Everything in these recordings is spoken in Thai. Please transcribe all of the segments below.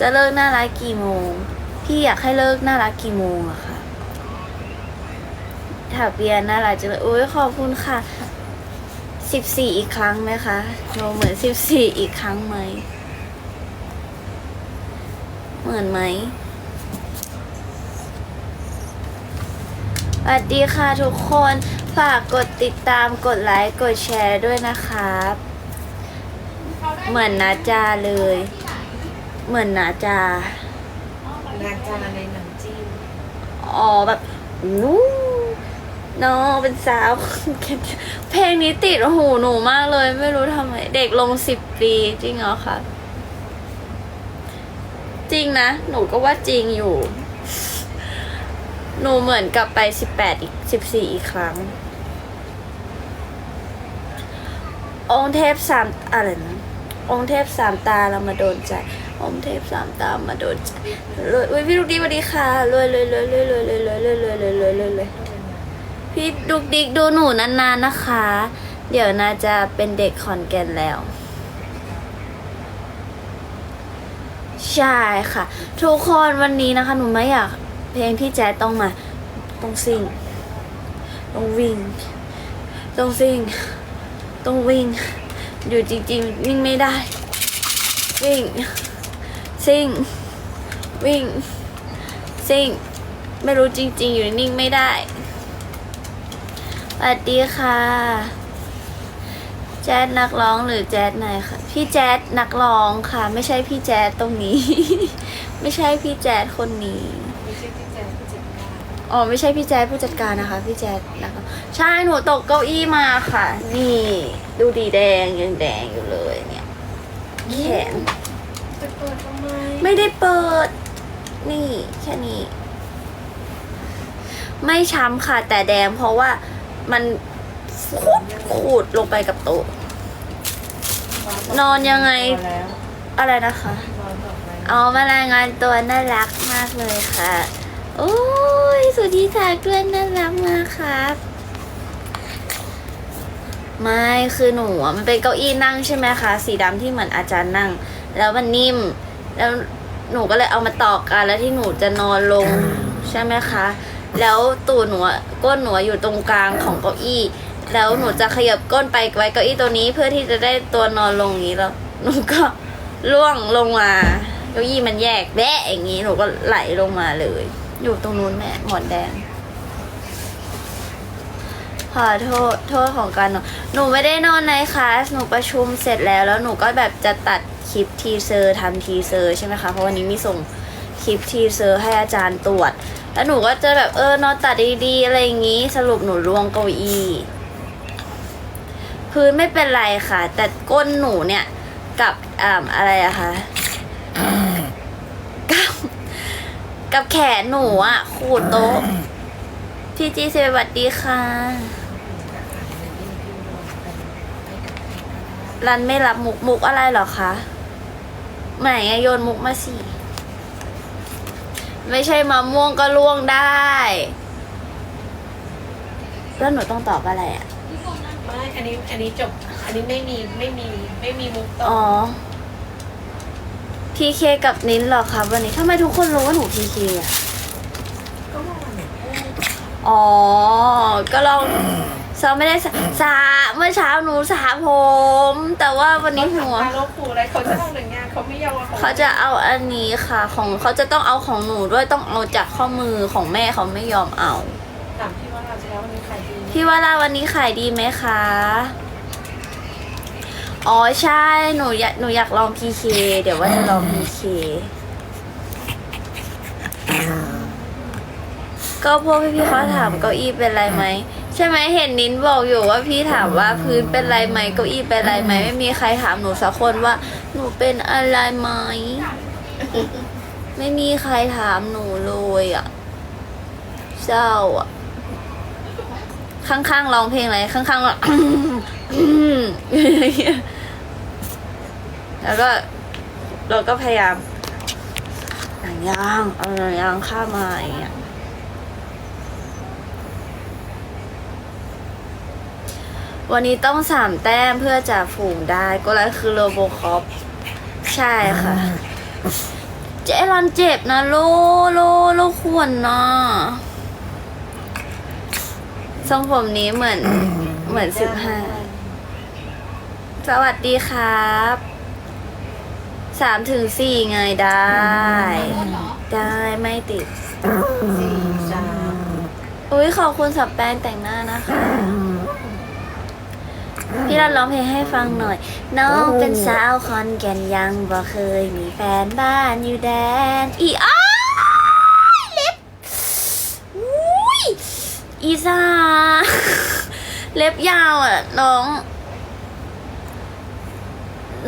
จะเลิกน่ารักกี่โมง พี่อยากให้เลิกน่ารักกี่โมงอะคะถ้าเบียน่ารักจังเลยโอ้ยขอบคุณค่ะสิบสี่อีกครั้งไหมคะโนเหมือนสิบสี่อีกครั้งไหม เหมือนไหมสวัสดีค่ะทุกคน ฝากกดติดตามกดไลค์ กดแชร์ด้วยนะครับ เหมือนนาจาเลย เหมือนนาจา นางจาในหนังจีนอ๋อแบบวู้น้องเป็นสาว เพลงนี้ติดหูหนูมากเลย ไม่รู้ทำไม เด็กลงสิบปีจริงเหรอคะจริงนะ หนูก็ว่าจริงอยู่ หนูเหมือนกลับไปสิบแปดอีกสิบสี่อีกครั้ง องค์เทพสามอะไรนะองค์เทพสามตาเรามาโดนใจ องค์เทพสามตามมาโดนใจรวยอุ้ยพี่ลูกดิ๊กสวัสดีค่ะรวยรวยรวยรวยรวยรวยรวยรวยรวยรวยรวยรวยรวยพี่ดุกดิกดูหนูนานๆนะคะ เดี๋ยวน่าจะเป็นเด็กขอนแก่นแล้ว ใช่ค่ะ ทุกคนวันนี้นะคะ หนูไม่อยาก เพลงพี่แจ๊ดต้องมาต้องซิ่งต้องวิ่งต้องซิ่งต้องวิ่งอยู่จริงๆวิ่งไม่ได้ วิ่ง ซิ่ง วิ่ง ซิ่ง ไม่รู้จริง ๆ อยู่นิ่งไม่ได้สวัสดีค่ะ แจ๊ดนักร้องหรือแจ๊ดไหนคะพี่แจ๊ดนักร้องค่ะ ไม่ใช่พี่แจ๊ดตรงนี้ ไม่ใช่พี่แจ๊ดคนนี้ไม่ใช่พี่แจ๊คผู้จัดการอ๋อไม่ใช่พี่แจ๊ดผู้จัดการนะคะ พี่แจ๊ดนะคะใช่หนูตกเก้าอี้มาค่ะ นี่ ดูดีแดงยังแดงอยู่เลยเนี่ยแขนจะเปิดทำไม ไม่ได้เปิด นี่แค่นี้ ไม่ช้ำค่ะ แต่แดงเพราะว่ามันขูดขูดลงไปกับโต๊ะ นอนยังไงพอแล้วอะไรนะคะนอนต่อไปเอามารายงานตัวน่ารักมากเลยค่ะ โอ้ย สุดที่ทาเกลือนน่ารักมากครับไม่คือหนูอะมันเป็นเก้าอี้นั่งใช่ไหมคะ สีดำที่เหมือนอาจารย์นั่ง แล้วมันนิ่ม แล้วหนูก็เลยเอามาต่อกันแล้วที่หนูจะนอนลงใช่ไหมคะ แล้วตูดหนูอะก้นหนูอะอยู่ตรงกลางของเก้าอี้ แล้วหนูจะขยับก้นไปไว้เก้าอี้ตัวนี้เพื่อที่จะได้ตัวนอนลงอย่างนี้แล้วหนูก็ล่วงลงมาเก้าอี้มันแยกแบะอย่างนี้หนูก็ไหลลงมาเลย อยู่ตรงนู้นแม่หมอนแดงขอโทษโทษของการนอนหนูไม่ได้นอนในคลาสหนูประชุมเสร็จแล้วแล้วหนูก็แบบจะตัด คลิปทีเซอร์ทำทีเซอร์ใช่ไหมคะ เพราะวันนี้มีส่งคลิปทีเซอร์ให้อาจารย์ตรวจ แล้วหนูก็จะแบบเออนอนตัดดีๆอะไรอย่างงี้ สรุปหนูร่วงเก้าอี้พื้นไม่เป็นไรค่ะ แต่ก้นหนูเนี่ยกับอ่าอะไรอะคะกับกับแขนหนูอะขูดโต๊ะพี่จีสวัสดีค่ะรันไม่รับมุกมุกอะไรเหรอคะ ไหนอะโยนมุกมาสิ ไม่ใช่มะม่วงก็ล่วงได้ แล้วหนูต้องตอบอะไรอะไม่อันนี้ อันนี้จบ อันนี้ไม่มี ไม่มี ไม่มีมุกต่ออ๋อพีเคกับนิ้นเหรอคะวันนี้ทำไมทุกคนรู้ว่าหนูพีเคอะก็ว่าหนูพูดอ๋อ ก็ลอง ซ้อมไม่ได้สระสระเมื่อเช้าหนูสระผม แต่ว่าวันนี้หัวเขาทำตาโลกครูอะไรเขาจะเอาหนึ่งงานเขาไม่ยอมเอาของเขาจะเอาอันนี้ค่ะ ของเขาจะต้องเอาของหนูด้วยต้องเอาจากข้อมือของแม่เขาไม่ยอมเอา ถามพี่ว่าเราจะแล้ววันนี้ใครดีพี่ว่าล่าวันนี้ขายดีไหมคะ อ๋อใช่หนูอยากหนูอยากลอง PK เดี๋ยวว่าจะลอง PK ก็พวกพี่ๆเขาถามเก้าอี้เป็นไรไหม ใช่ไหมเห็นนิ้นบอกอยู่ว่าพี่ถามว่าพื้นเป็นไรไหมเก้าอี้เป็นไรไหมไม่มีใครถามหนูสักคนว่า หนูเป็นอะไรไหมไม่มีใครถามหนูเลยอะเศร้าอะ ข้างๆร้องเพลงอะไรข้างๆร้องแล้วก็เราก็พยายามหนังยางเอาหนังยางข้ามมาอย่างเงี้ย วันนี้ต้องสามแต้มเพื่อจะฝูงได้ก็แล้วคือโรโบคอปใช่ค่ะ เจรันเจ็บนะโลโลโลควรนะทรงผมนี้เหมือนเหมือนสิบห้าสวัสดีครับสามถึงสี่ไงได้ ได้ไม่ติดสี่สามอุ้ยขอบคุณสับแปลงแต่งหน้านะคะ พี่รันร้องเพลงให้ฟังหน่อย น้องเป็นสาวคอนแก่นยังบ่เคยมีแฟนบ้านอยู่แดน อีอ้าเล็บอุ้ยอีซาเล็บยาวอะน้อง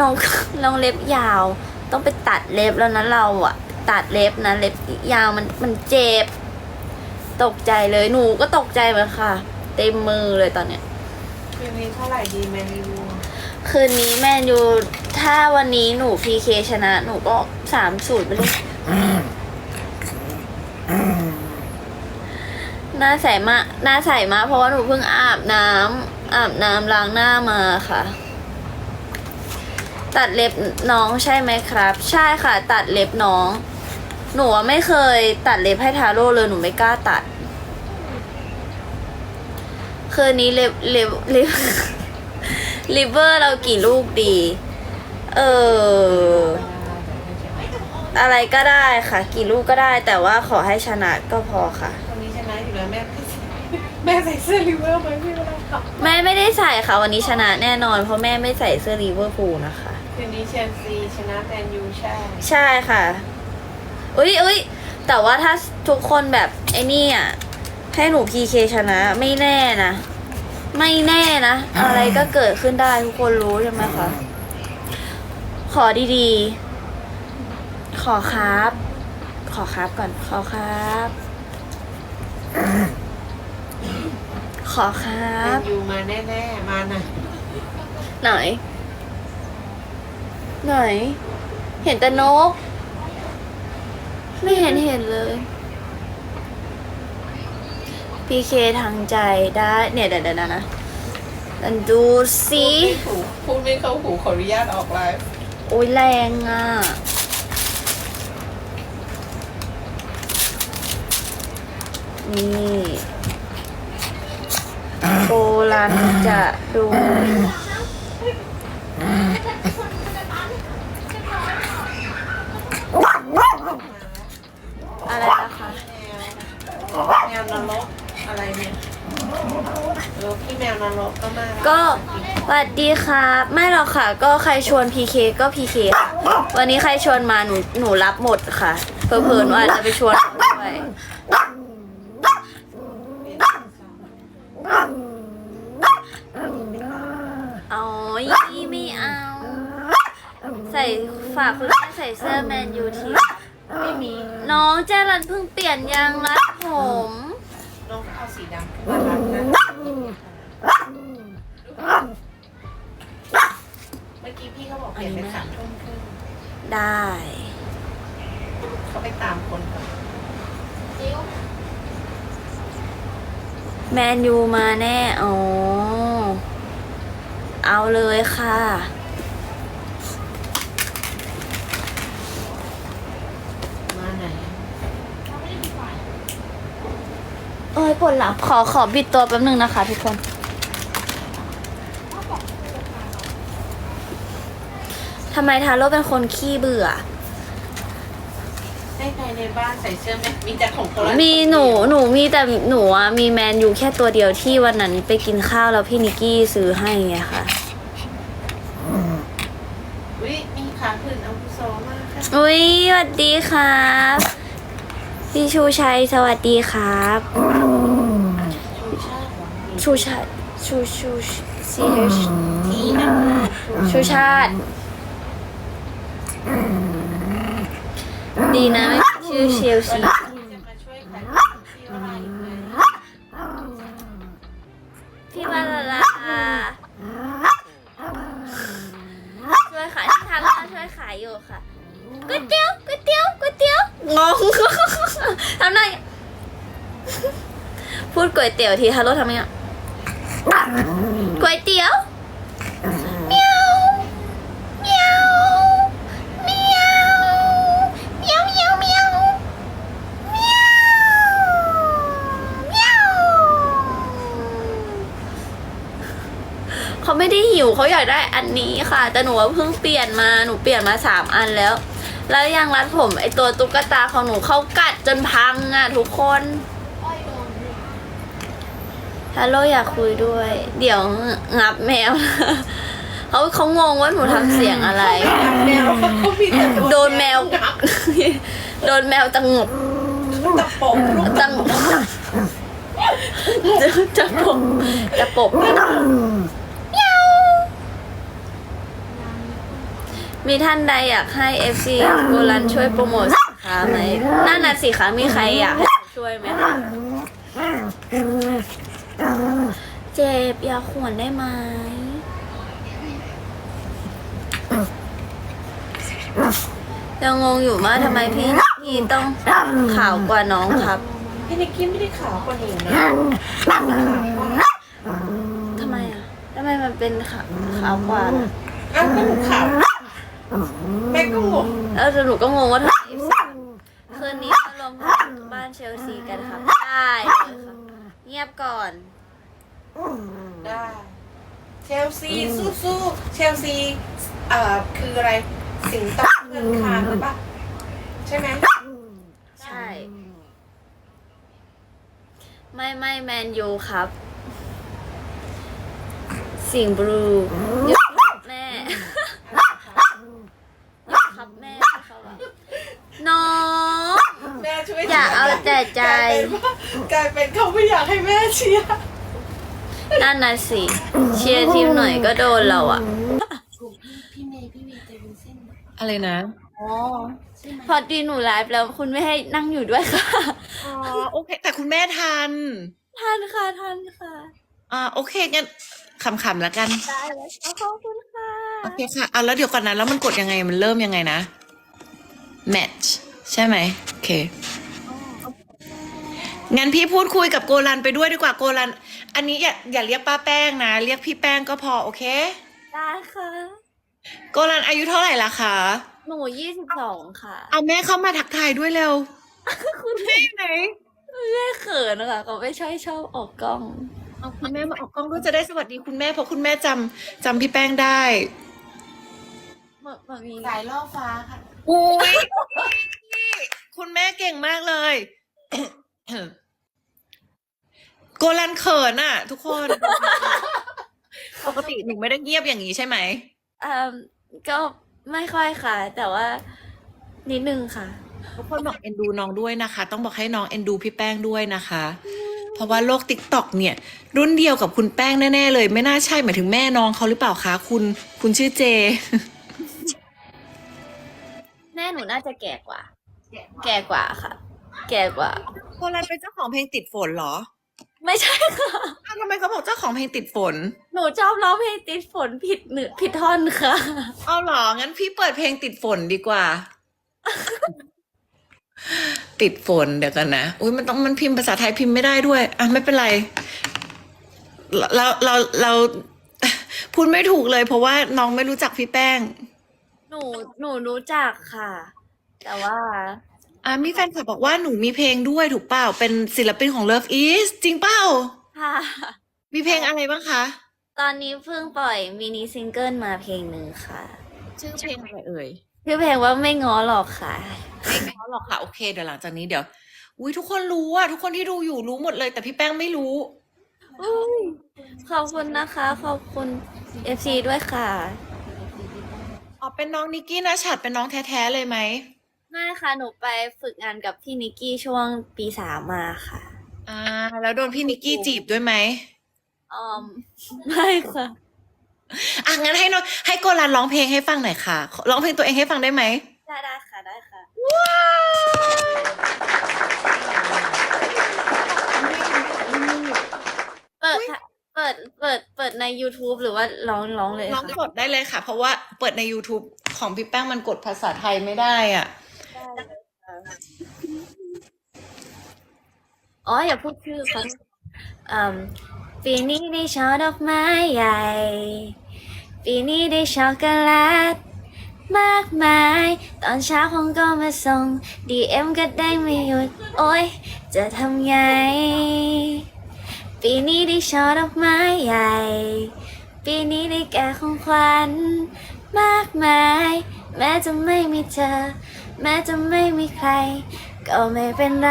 น้องน้องเล็บยาว ต้องไปตัดเล็บแล้วนะเราอะ ตัดเล็บนะเล็บยาวมันมันเจ็บ ตกใจเลยหนูก็ตกใจเหมือนค่ะ เต็มมือเลยตอนเนี้ย คืนนี้เท่าไหร่ดีแมนยูคืนนี้แมนยูถ้าวันนี้หนูพีเคชนะ หนูก็สามสูตรไปเลยหน้าใสมากหน้าใสมากเพราะว่าหนูเพิ่งอาบน้ำอาบน้ำล้างหน้ามาค่ะ ตัดเล็บน้องใช่ไหมครับ ใช่ค่ะ ตัดเล็บน้อง หนูอะไม่เคยตัดเล็บให้ทาโร่เลยหนูไม่กล้าตัด คืนนี้เล็บเล็บเล็บลิเวอร์เรากี่ลูกดี เออ อะไรก็ได้ค่ะ กี่ลูกก็ได้ แต่ว่าขอให้ชนะก็พอค่ะ วันนี้ชนะอยู่แล้วแม่แม่ใส่เสื้อลิเวอร์ไหมพี่เวลาขับแม่ไม่ได้ใส่ค่ะ วันนี้ชนะแน่นอน เพราะแม่ไม่ใส่เสื้อลิเวอร์พูลนะคะ คืนนี้เชลซีชนะแมนยูใช่ใช่ค่ะ อุ้ยอุ้ยแต่ว่าถ้าทุกคนแบบไอ้นี่อะ ให้หนูพีเคชนะ ไม่แน่นะ ไม่แน่นะ อะไรก็เกิดขึ้นได้ทุกคนรู้ใช่ไหมคะ ขอดีๆ ขอครับ ขอครับก่อน ขอครับ ขอครัแมบ นยูมาแน่ๆ มาหน่ะไหน ไหน เห็นแต่นก ไม่เห็นเห็นเลย พีเคทางใจได้เนี่ยเดี๋ยวเดี๋ยวนะนะดันดูสิพูดไม่เข้าหูขออนุญาตออกไลฟ์โอ้ยแรงอะ นี่โบรันจะดู ก็สวัสดีค่ะ ไม่หรอกค่ะ ก็ใครชวนพีเคก็พีเคค่ะวันนี้ใครชวนมาหนูหนูรับหมดค่ะเผลอๆหนูอาจจะไปชวนด้วยเอายี่ไม่เอา ใส่ฝากคุณแม่ใส่เสื้อแมนยูทีไม่มี น้องเจรันเพิ่งเปลี่ยนยางรัดผม น้องเอาสีดำขึ้นมารับนะ อกเปลี่ยนเป็นสามทุ่มครึ่งได้ เขาไปตามคนก่อนแมนยูมาแน่ อ๋อ เอาเลยค่ะ มาไหนเอ้ยปวดหลังขอขอบิดตัวแป๊บนึงนะคะทุกคนำไมทาโร่เป็นคนขี้เบื่อ ให้ใครในบ้านใส่เสื้อไหมมีแต่ของคนละมีหนูหนูมีแต่หนูอะมีแมนยูแค่ตัวเดียวที่วันนั้นไปกินข้าวแล้วพี่นิกกี้ซื้อให้ไงค่ะอุ้ยมีขาขึ้นเอากุโซมากค่ะอุ้ยสวัสดีครับพี่ชูชัยสวัสดีครับ ชูชาติเหรอชูชัยชูชู C H ทีนะชูชาติ ดีนะชื่อเชลซีจะมาช่วยขายที่อะไรอีกไหมพี่วาลาลาช่วยขายที่ทางก็ช่วยขายอยู่ค่ะก๋วยเตี๋ยวก๋วยเตี๋ยวก๋วยเตี๋ยวงงทำไงพูดก๋วยเตี๋ยวทีฮัลโหลทำไงอะก๋วยเตี๋ยวเมียวเมียวเมียวเมียวเมี เขา อยากได้อันนี้ค่ะ แต่หนูว่าเพิ่งเปลี่ยนมาหนูเปลี่ยนมาสามอันแล้ว แล้วยังรัดผมไอตัวตุ๊กตาของหนูเขากัดจนพังอะทุกคนฮัลโหลอยากคุยด้วย เดี๋ยวงับแมวเขาเขางงว่าหนูทำเสียงอะไร แมวเขามีแต่ตัวโดนแมวงับโดนแมวตะงบตะปบลูกตะงบจะจะปบจะปบ มีท่านใดอยากให้ FC โกลันช่วยโปรโมทสินค้าไหมนั่นน่ะสิคะมีใครอยากให้ช่วยไหมคะเจ็บอยาขวนได้ไหมยังงงอยู่ว่าทำไมพี่พี่ต้องขาวกว่าน้องครับ พี่นิกกี้ไม่ได้ขาวกว่าหนูนะทำไมอะทำไมมันเป็นขาวขาวกว่าล่ะอ้าวก็หนูขาว แม่ก็งงเออแต่หนูก็งงว่าทำไม FC คืนนี้มารวมพลังบ้านเชลซีกันครับได้เลยค่ะเงียบก่อน ได้เชลซีสู้ๆเชลซีเอ่อคืออะไรสิงโตเงินคานหรือปะใช่ไหมใช่ ไม่ไม่แมนยูครับ สิงห์บลูหยุดครับแม่หยุดครับแม่เขาแบบน้อง แม่ช่วยอย่าเอาแต่ใจ กลายเป็นเขาไม่อยากให้แม่เชียร์นั่นน่ะสิ เชียร์ทีมหน่อยก็โดนเราอะพี่เมย์พี่เมย์ใจเป็นเส้นอะไรนะ อ๋อพอดีหนูไลฟ์แล้วคุณไม่ให้นั่งอยู่ด้วยค่ะอ๋อโอเค แต่คุณแม่ทันท่านค่ะท่านค่ะ อ่าโอเคงั้นขำๆแล้วกัน ได้แล้วขอบคุณค่ะ โอเคค่ะเอาแล้วเดี๋ยวก่อนนะแล้วมันกดยังไงมันเริ่มยังไงนะ match ใช่ไหมโอเค งั้นพี่พูดคุยกับโกลันไปด้วยดีกว่าโกลัน อันนี้อย่าอย่าเรียกป้าแป้งนะ เรียกพี่แป้งก็พอโอเค ได้ค่ะโกลันอายุเท่าไหร่ละคะ หนูยี่สิบสองค่ะเอาแม่เข้ามาทักทายด้วยเร็วคุณแม่อยู่ไหนแม่เขินนะคะเขาไม่ใช่ชอบออกกล้อง เอาคุณแม่มาออกกล้องด้วยจะได้สวัสดีคุณแม่เพราะคุณแม่จำจำพี่แป้งได้ มามามีสายล่อฟ้าค่ะ อุ้ย คุณแม่เก่งมากเลยโกลันเขินอะ ทุกคน ปกติหนูไม่ได้เงียบอย่างนี้ใช่ไหมอ่าก็ไม่ค่อยค่ะ แต่ว่านิดนึงค่ะ ทุกคนบอกเอ็นดูน้องด้วยนะคะ ต้องบอกให้น้องเอ็นดูพี่แป้งด้วยนะคะ เพราะว่าโลกติ๊กต็อกเนี่ย รุ่นเดียวกับคุณแป้งแน่ๆเลย ไม่น่าใช่หมายถึงแม่น้องเขาหรือเปล่าคะคุณ คุณชื่อเจ แม่หนูน่าจะแก่กว่า แก่กว่าค่ะ แก่กว่าโกลันเป็นเจ้าของเพลงติดฝนเหรอไม่ใช่ค่ะ อ้าวทำไมเขาบอกเจ้าของเพลงติดฝนหนูชอบร้องเพลงติดฝนผิดหนึ่ผิดท่อนค่ะ เอาเหรอ งั้นพี่เปิดเพลงติดฝนดีกว่า ติดฝนเดี๋ยวกันนะ อุ้ยมันต้องมันพิมพ์ภาษาไทยพิมพ์ไม่ได้ด้วย อะไม่เป็นไร เราเราเราพูดไม่ถูกเลย เพราะว่าน้องไม่รู้จักพี่แป้ง หนูหนูรู้จักค่ะ แต่ว่าอะมีแฟนคลับบอกว่าหนูมีเพลงด้วยถูกเปล่า เป็นศิลปินของ Love Is จริงเปล่า ค่ะ มีเพลงอะไรบ้างคะ ตอนนี้เพิ่งปล่อยมินิซิงเกิลมาเพลงหนึ่งค่ะ ชื่อเพลงอะไรเอ่ย ชื่อเพลงว่าไม่ง้อหรอกค่ะ ไม่เขาหรอกค่ะ โอเคเดี๋ยวหลังจากนี้เดี๋ยว อุ้ยทุกคนรู้อะทุกคนที่ดูอยู่รู้หมดเลย แต่พี่แป้งไม่รู้อุ๊ยขอบคุณนะคะ ขอบคุณ FC ด้วยค่ะ อ๋อเป็นน้องนิกกี้นะฉัดเป็นน้องแท้ๆเลยไหม ไม่ค่ะ หนูไปฝึกงานกับพี่นิกกี้ช่วงปีสามมาค่ะอ่า แล้วโดนพี่นิกกี้จีบด้วยไหมออมไม่ค่ะ อะงั้นให้น้องให้โกลันร้องเพลงให้ฟังหน่อยค่ะร้องเพลงตัวเองให้ฟังได้ไหมได้ได้ค่ะได้ค่ะ เปิดค่ะเปิดเปิดเปิดใน YouTube หรือว่าร้องร้องเลยร้องค่ะ กดได้เลยค่ะ เพราะว่าเปิดใน YouTube ของพี่แป้งมันกดภาษาไทยไม่ได้อะ อ๋ออย่าพูดชื่อเขาปีนี้ได้ช่อดอกไม้ใหญ่ ปีนี้ได้ช็อกโกแลตมากมาย ตอนเช้าคงก็มาส่ง DM ก็ได้ไม่หยุด โอ้ยจะทำไง ปีนี้ได้ช่อดอกไม้ใหญ่ ปีนี้ได้แก่ของขวัญมากมาย แม้จะไม่มีเธอ แม้จะไม่มีใคร ก็ไม่เป็นไร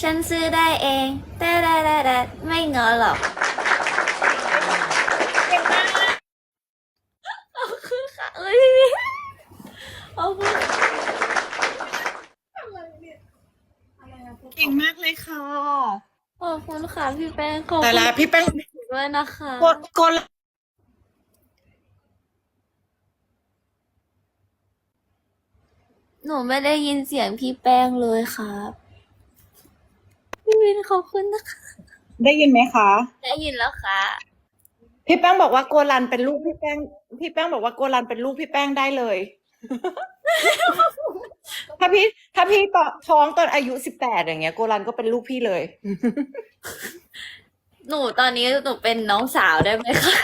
ฉันซื้อได้เองแต่ได้ได้ได้ไม่งอหรอกขอบคุณค่ะเอ้ยพี่ขอบคุณเก่งมากเลยค่ะ ขอบคุณค่ะพี่แป้งขอบแต่คุณละพี่แป้งด้วยนะคะ กดกด หนูไม่ได้ยินเสียงพี่แป้งเลยครับพี่วินขอบคุณนะคะ ได้ยินไหมคะ ได้ยินแล้วค่ะ พี่แป้งบอกว่าโกลันเป็นลูกพี่แป้ง พี่แป้งบอกว่าโกลันเป็นลูกพี่แป้งได้เลย ถ้าพี่ถ้าพี่ตอนท้องตอนอายุสิบแปดอย่างเงี้ย โกลันก็เป็นลูกพี่เลย หนูตอนนี้หนูเป็นน้องสาวได้ไหมคะ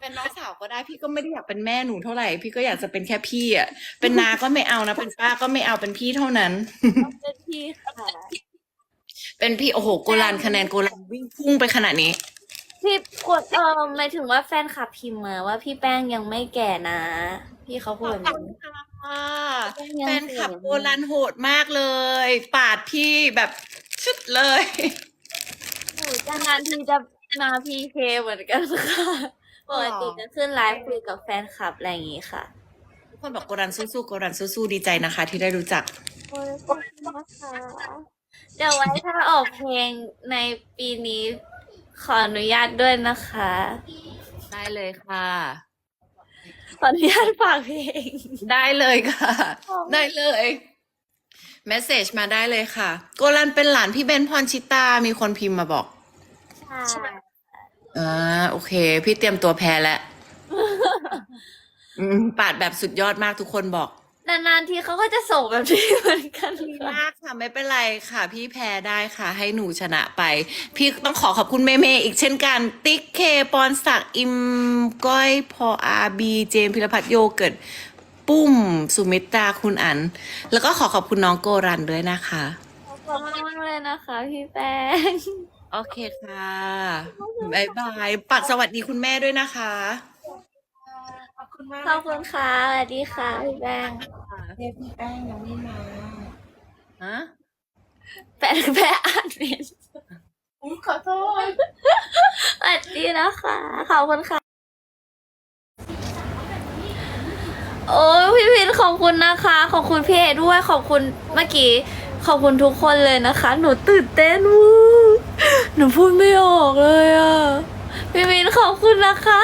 เป็นน้องสาวก็ได้พี่ก็ไม่ได้อยากเป็นแม่หนูเท่าไหร่ พี่ก็อยากจะเป็นแค่พี่อะเป็นนาก็ไม่เอานะเป็นป้าก็ไม่เอาเป็นพี่เท่านั้นเป็นพี่ค่ะเป็นพี่โอ้โหโกลันคะแนนโกลันวิ่งพุ่งไปขนาดนี้ พี่กดเออหมายถึงว่าแฟนคลับพิมพ์มาว่าพี่แป้งยังไม่แก่นะ พี่เขาพูดแบบนี้แฟนคลับโกลันโหดมากเลย ปาดพี่แบบชุดเลย หนูจะนานทีจะมาพีเคเหมือนกันค่ะ ปกติจะขึ้นไลฟ์คุยกับแฟนคลับอะไรอย่างงี้ค่ะ ทุกคนบอกโกรันสู้ๆโกรันสู้ๆดีใจนะคะ ที่ได้รู้จัก ขอบคุณนะคะเดี๋ยวไว้ถ้าออกเพลงในปีนี้ขออนุญาตด้วยนะคะ ได้เลยค่ะ ขออนุญาตฝากเพลง ได้เลยค่ะขอบคุณได้เลยเมสเซจมาได้เลยค่ะ โกรันเป็นหลานพี่เบนพรชิตา มีคนพิมพ์มาบอก ใช่ อ่าโอเค พี่เตรียมตัวแพ้แล้วอืมปาดแบบสุดยอดมากทุกคนบอก นานๆทีเขาก็จะส่งแบบนี้เหมือนกันดีค่ะมากค่ะไม่เป็นไรค่ะ พี่แพ้ได้ค่ะ ให้หนูชนะไป พี่ต้องขอขอบคุณเมเมอีกเช่นกัน ติ๊กเคปอนศักดิ์อิมก้อยพออาบีเจมส์พิรพัฒน์โยเกิร์ตปุ้ม สุมิตราคุณอัน แล้วก็ขอขอบคุณน้องโกรันด้วยนะคะ ขอบคุณมากเลยนะคะ พี่แป้ง โอเคค่ะบายบายปักสวัสดีคุณแม่ด้วยนะคะ ขอบคุณมากขอบคุณค่ะสวัสดีค่ะพี่แป้งเทปพี่แป้งยังไม่มาฮะแป้งแป้งอ่านเป็นอุ้ยขอโทษ สวัสดีนะคะ ขอบคุณค่ะ โอ้ยพี่พินขอบคุณนะคะ ขอบคุณพี่เอด้วย ขอบคุณเมื่อกี้ ขอบคุณทุกคนเลยนะคะ หนูตื่นเต้นวู หนูพูดไม่ออกเลยอะพี่พินขอบคุณนะคะ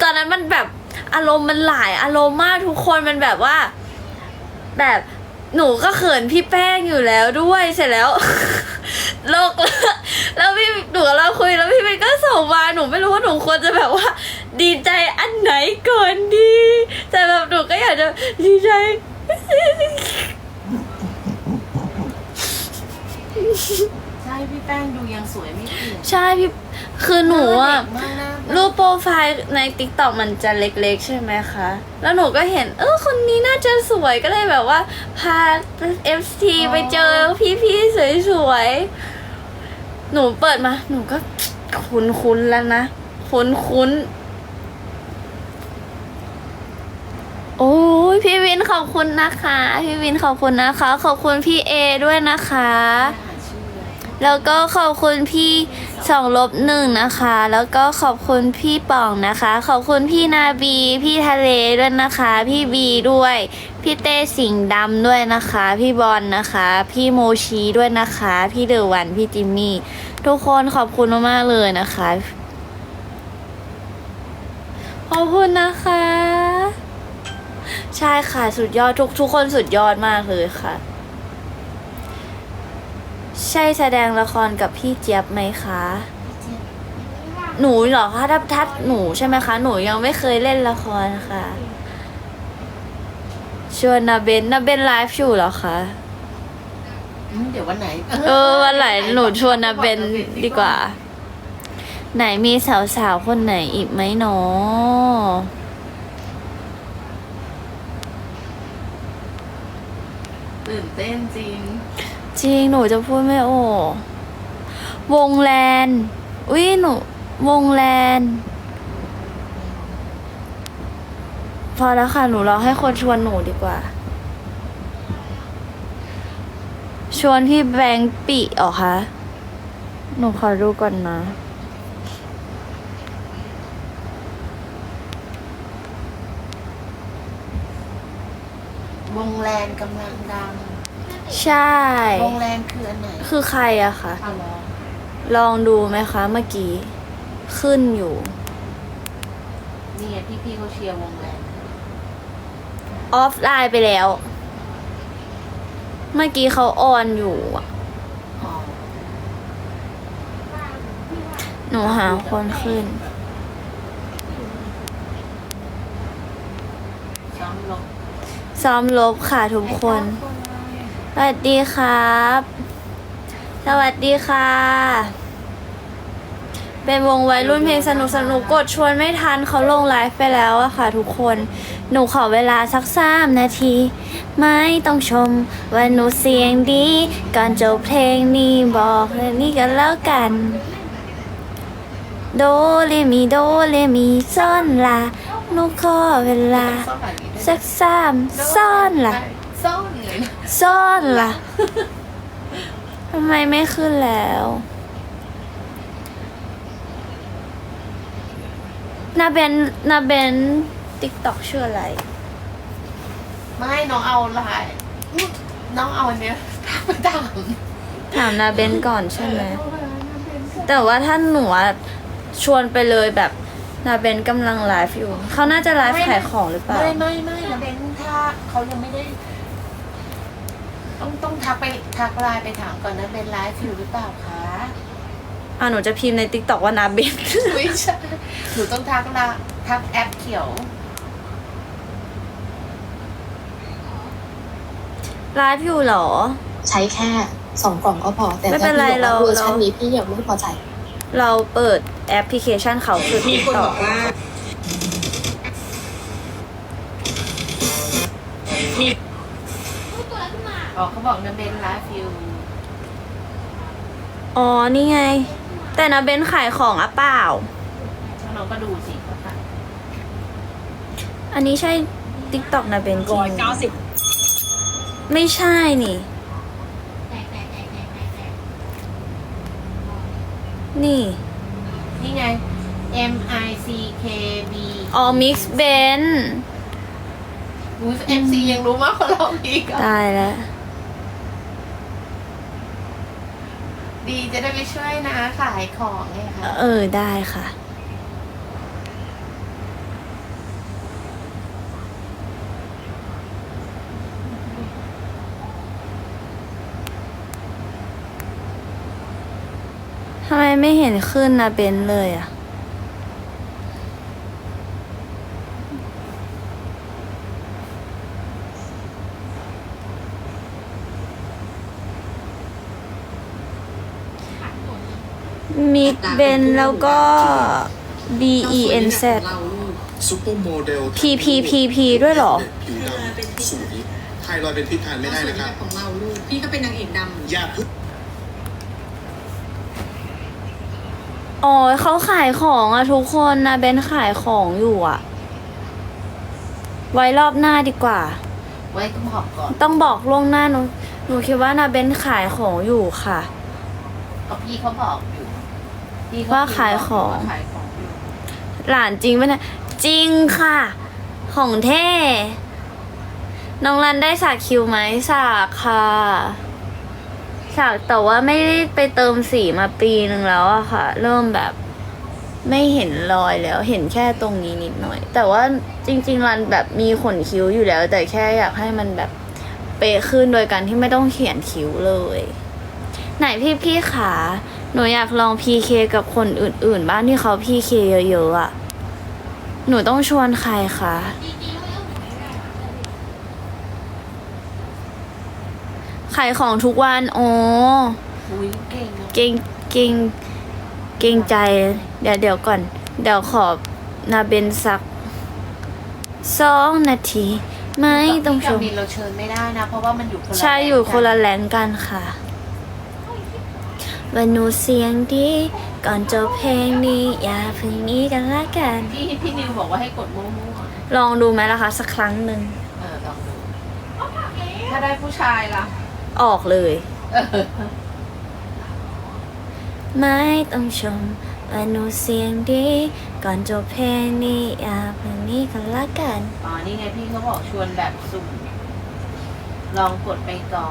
ตอนนั้นมันแบบอารมณ์มันหลายอารมณ์มากทุกคนมันแบบว่า แบบหนูก็เขินพี่แป้งอยู่แล้วด้วยเสร็จแล้วโลกแล้วพี่หนูกับเราคุยแล้วพี่มย์ก็ส่งมาหนูไม่รู้ว่าหนูควรจะแบบว่า ดีใจอันไหนก่อนดี แต่แบบหนูก็อยากจะดีใจ ช่พี่แป้งดูยังสวยไม่เปลี่ยนใช่พี่คือหนูอะเด็กมากนะรูปโปรไฟล์ใน t ิ k t o k มันจะเล็กๆ ใช่ไหมคะ แล้วหนูก็เห็น เออคนนี้น่าจะสวยก็เลยแบบว่า พา FT ไปเจอพี่ๆสวยๆ หนูเปิดมา หนูก็ คุ้นๆแล้วนะ คุ้นๆ โอ้ยพี่วินขอบคุณนะคะ พี่วินขอบคุณนะคะ ขอบคุณพี่เอด้วยนะคะหาชื่อเลย แล้วก็ขอบคุณพี่สองลบหนึ่งนะคะ แล้วก็ขอบคุณพี่ป่องนะคะ ขอบคุณพี่นาบี พี่ทะเลด้วยนะคะ พี่บีด้วย พี่เต้สิงห์ดำด้วยนะคะ พี่บอลนะคะ พี่โมชีด้วยนะคะ พี่เดอวันพี่จิมมี่ทุกคนขอบคุณมากๆเลยนะคะ ขอบคุณนะคะ ใช่ค่ะสุดยอดทุกทุกคนสุดยอดมากเลยค่ะ ใช่แสดงละครกับพี่เจี๊ยบไหมคะ หนูเหรอคะถ้าทัดหนูใช่ไหมคะ หนูยังไม่เคยเล่นละครค่ะ ชวนนาเบนนาเบนไลฟ์อยู่เหรอคะ อืมเดี๋ยววันไหนเออวันไหนหนูชวนนาเบนดีกว่า ไหนมีสาวๆคนไหนอีกไหมหนอตื่นเต้นจริง จริงหนูจะพูดไม่ออกวงแลนอุ้ยหนู วงแลนพอแล้วค่ะหนูรอให้คนชวนหนูดีกว่า ชวนพี่แบงค์ปิเหรอคะหนูขอดูก่อนนะวงแลนกำลังดัง ใช่วงแลนคืออันไหนคือใครอะคะ เอาเหรอลองดูไหมคะ เมื่อกี้ ขึ้นอยู่ นี่ไงพี่พี่ๆเขาเชียร์วงแลนออฟไลน์ไปแล้ว เมื่อกี้เขาออนอยู่อะอ๋อหนูหาคนขึ้น ซ้อมลงซ้อมลบค่ะทุกคน สวัสดีครับ สวัสดีค่ะ เป็นวงวัยรุ่นเพลงสนุกสนุกกดชวนไม่ทันเขาลงไลฟ์ไปแล้วอะค่ะทุกคน หนูขอเวลาสักสามนาที ไม่ต้องชมว่าหนูเสียงดี ก่อนจบเพลงนี้บอกเลยนี่กันแล้วกัน โดเรมีโดเรมีซ่อนลาหนูขอเวลา สักสามซ่อนล่ะ ซ่อนเลยนะซ่อนล่ะ ทำไมไม่ขึ้นแล้ว นาเบนนาเบนติ๊กต็อกชื่ออะไร ไม่น้องเอาลายน้องเอาอันเนี้ยทักไปถามถามนาเบนก่อนใช่ไหม แต่ว่าถ้าหนูอะชวนไปเลยแบบนาเบนกำลังไลฟ์อยู่ เขาน่าจะไลฟ์ขายของหรือเปล่า ไม่ไม่ไม่นะเบนถ้าเขายังไม่ได้ ต้องต้องทักไปทักไลน์ไปถามก่อนนะเบนไลฟ์อยู่หรือเปล่าคะอะหนูจะพิมพ์ในติ๊กต็อกว่านาเบน ไม่ใช่หนูต้องทักละทักแอปเขียว ไลฟ์อยู่เหรอ ใช้แค่สองกล่องก็พอ แต่ไม่เป็ถ้านไรพี่บอกว่าเราเวอร์ชันนี้พี่ยังไม่พอใจ เราเปิดแอปพลิเคชันเขาคือติ๊กต็อก อ๋อเขาบอกนะเบนไลฟ์อยู่อ๋อ นี่ไง แต่นาเบนขายของอะเปล่า น้องก็ดูสิเขาค่ะอันนี้ใช่ติ๊กต็อกนาเบนจริร้อยงเก้าสิบไม่ใช่นี่ นี่ นี่ไง M I C K B อ๋อ มิกซ์เบนอูเอ็มซียังรู้มากกว่าเราอีกอะตายแล้ว ดีจะได้ไปช่วยนะขายของไงคะเออได้ค่ะ ทำไมไม่เห็นขึ้นนะเบนเลยอะ มิดเบนแล้วก็ B E N Z ซุปเปอร์โมเดล P P P P ด้วยเหรอ ผิวดำสวยไทรอยด์เป็นพิษทานไม่ได้นะครับ ของเราลูก พี่ก็เป็นนางเอกดำ อย่าเพึ่งอ๋อเขาขายของอะทุกคนนะเบนขายของอยู่อะไว้รอบหน้าดีกว่า ไว้ก็บอกก่อนต้องบอกล่วงหน้าหนูหนูคิดว่านาเบนขายของอยู่ค่ะ เพราะพี่เขาบอกอยู่ พี่เขว่าขายของ ว่าขายของอยู่หลานจริงปะเนี่ยจริงค่ะ ของเท่น้องรันได้สากคิวไหมสากค่ะสากแต่ว่าไม่ได้ไปเติมสีมาปีนึงแล้วอะค่ะ เริ่มแบบไม่เห็นรอยแล้ว เห็นแค่ตรงนี้นิดหน่อย แต่ว่าจริง ๆ รันแบบมีขนคิ้วอยู่แล้ว แต่แค่อยากให้มันแบบเป๊ะขึ้นโดยการที่ไม่ต้องเขียนคิ้วเลย ไหนพี่พี่ๆขา หนูอยากลอง PK กับคนอื่น ๆ บ้างที่เขา PK เยอะ ๆอะหนูต้องชวนใครคะ ขายของทุกวันอ๋ออุ้ยเก่งเนอะเก่งเก่งเก่งใจ เดี๋ยวเดี๋ยวก่อน เดี๋ยวขอนาเบนสักสองนาที ไม่ต้องชพี่มกามินเราเชิญไม่ได้นะ เพราะว่ามันอยู่คนละใช่อยู่คนละแแลนด์กันค่ะ ว่าหนูเสียงดี ก่อนจบเพลงนี้อย่าเพึ่งหนี้กันละกัน พี่พี่นิวบอกว่าให้กดมั่วลองดูไหมล่ะคะ สักครั้งหนึ่งๆเออลองดูถ้าได้ผู้ชายล่ะออกเลยไม่ต้องชมว่าหนูเสียงดี ก่อนจบเพลงนี้อย่าเพึ่งหนี้กันละกัน อ๋อนี่ไงพี่เขาบอกชวนแบบสุ่มลองกดไปก่อน